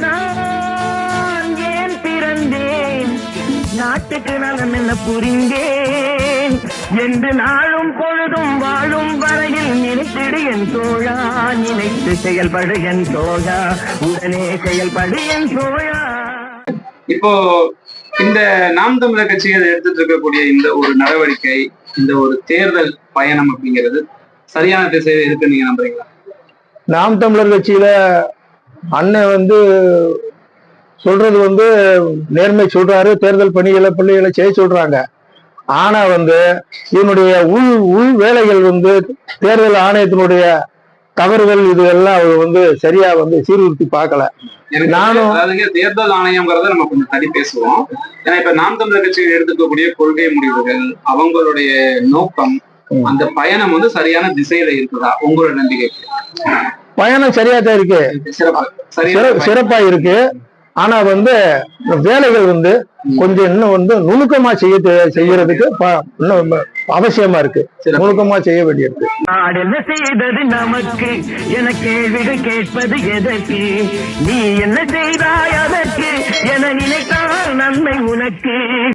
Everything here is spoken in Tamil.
நான் ஏன் பிறந்தேன்? நாட்டுக்கு நலம் என்ன புரிந்தேன்? என்று நாளும் பொழுதும் வாழும் வரையில் நினைத்திடு என் தோழா நினைத்து செயல்படு என் தோழா உடனே செயல்படு என் தோழா. இப்போ இந்த நாம் தமிழர் கட்சிகள் எடுத்துட்டு இருக்கக்கூடிய இந்த ஒரு நடவடிக்கை இந்த ஒரு தேர்தல் பயணம் அப்படிங்கிறது சரியான திசையில இருக்குன்னு நீங்க நம்புறீங்களா? நாம் தமிழர் கட்சியில அண்ணன் வந்து சொல்றது வந்து நேர்மை சொல்றாரு தேர்தல் பணிகளை பிள்ளைகளை செய்ய சொல்றாங்க. ஆனா வந்து இதனுடைய உள் உள் வேலைகள் வந்து தேர்தல் ஆணையத்தினுடைய தவறுகள் இது எல்லாம் அவர் வந்து சரியா வந்து சீர்திருத்தி பார்க்கல. நானும் தேர்தல் ஆணையம்ங்கிறத நம்ம கொஞ்சம் தள்ளி பேசுவோம். ஏன்னா இப்ப நாம் தமிழர் கட்சிகள் எடுத்துக்கக்கூடிய கொள்கை முடிவுகள் அவங்களுடைய நோக்கம். அந்த பயணம் வந்து சரியான திசையில இருக்குதா? உங்களோட நம்பிக்கை பயணம் சரியா தான் இருக்கு. சிறப்பா இருக்கு. ஆனா வந்து வேலைகள் வந்து கொஞ்சம் இன்னும் வந்து நுணுக்கமா செய்ய செய்யறதுக்கு ப- இன்னும் அவசியமா இருக்கு. நுணுக்கமா செய்ய வேண்டியிருக்கு. என்ன செய்தது நமக்கு? என கேள்விகள் கேட்பது எதற்கு? நீ என்ன செய்தாய் அதற்கு? என நினைத்தால் நன்மை உனக்கு.